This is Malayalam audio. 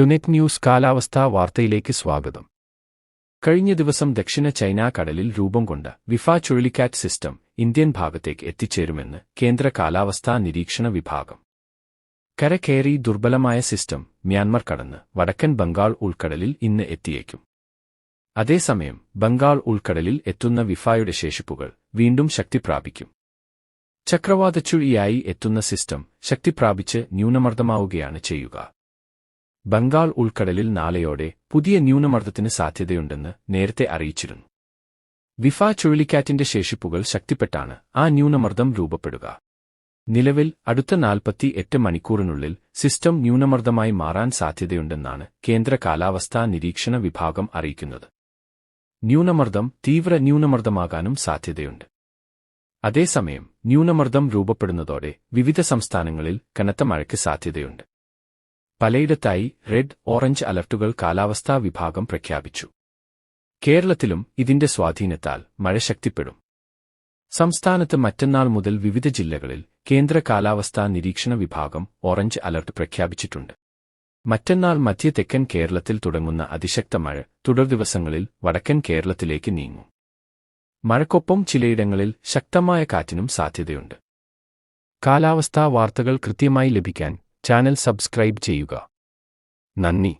ടുനെറ്റ് ന്യൂസ് കാലാവസ്ഥാ വാർത്തയിലേക്ക് സ്വാഗതം. കഴിഞ്ഞ ദിവസം ദക്ഷിണ ചൈന കടലിൽ രൂപം കൊണ്ട വിഫ ചുഴലിക്കാറ്റ് സിസ്റ്റം ഇന്ത്യൻ ഭാഗത്തേക്ക് എത്തിച്ചേരുമെന്ന് കേന്ദ്ര കാലാവസ്ഥാ നിരീക്ഷണ വിഭാഗം. കരകയറി ദുർബലമായ സിസ്റ്റം മ്യാൻമർ കടന്ന് വടക്കൻ ബംഗാൾ ഉൾക്കടലിൽ ഇന്ന് എത്തിയേക്കും. അതേസമയം ബംഗാൾ ഉൾക്കടലിൽ എത്തുന്ന വിഫായുടെ ശേഷിപ്പുകൾ വീണ്ടും ശക്തി പ്രാപിക്കും. ചക്രവാതച്ചുഴിയായി എത്തുന്ന സിസ്റ്റം ശക്തിപ്രാപിച്ച് ന്യൂനമർദ്ദമാവുകയാണ് ചെയ്യുക. ബംഗാൾ ഉൾക്കടലിൽ നാളെയോടെ പുതിയ ന്യൂനമർദ്ദത്തിന് സാധ്യതയുണ്ടെന്ന് നേരത്തെ അറിയിച്ചിരുന്നു. വിഫ ചുഴലിക്കാറ്റിന്റെ ശേഷിപ്പുകൾ ശക്തിപ്പെട്ടാണ് ആ ന്യൂനമർദ്ദം രൂപപ്പെടുക. നിലവിൽ അടുത്ത നാൽപ്പത്തി എട്ട് മണിക്കൂറിനുള്ളിൽ സിസ്റ്റം ന്യൂനമർദ്ദമായി മാറാൻ സാധ്യതയുണ്ടെന്നാണ് കേന്ദ്ര കാലാവസ്ഥാ നിരീക്ഷണ വിഭാഗം അറിയിക്കുന്നത്. ന്യൂനമർദ്ദം തീവ്ര ന്യൂനമർദ്ദമാകാനും സാധ്യതയുണ്ട്. അതേസമയം ന്യൂനമർദ്ദം രൂപപ്പെടുന്നതോടെ വിവിധ സംസ്ഥാനങ്ങളിൽ കനത്ത മഴയ്ക്ക് സാധ്യതയുണ്ട്. പലയിടത്തായി റെഡ് ഓറഞ്ച് അലർട്ടുകൾ കാലാവസ്ഥാ വിഭാഗം പ്രഖ്യാപിച്ചു. കേരളത്തിലും ഇതിന്റെ സ്വാധീനത്താൽ മഴ ശക്തിപ്പെടും. സംസ്ഥാനത്ത് മറ്റന്നാൾ മുതൽ വിവിധ ജില്ലകളിൽ കേന്ദ്ര കാലാവസ്ഥാ നിരീക്ഷണ വിഭാഗം ഓറഞ്ച് അലർട്ട് പ്രഖ്യാപിച്ചിട്ടുണ്ട്. മറ്റന്നാൾ മധ്യ തെക്കൻ കേരളത്തിൽ തുടങ്ങുന്ന അതിശക്ത മഴ തുടർ ദിവസങ്ങളിൽ വടക്കൻ കേരളത്തിലേക്ക് നീങ്ങും. മഴക്കൊപ്പം ചിലയിടങ്ങളിൽ ശക്തമായ കാറ്റിനും സാധ്യതയുണ്ട്. കാലാവസ്ഥാ വാർത്തകൾ കൃത്യമായി ലഭിക്കാൻ ചാനൽ സബ്സ്ക്രൈബ് ചെയ്യുക. നന്ദി.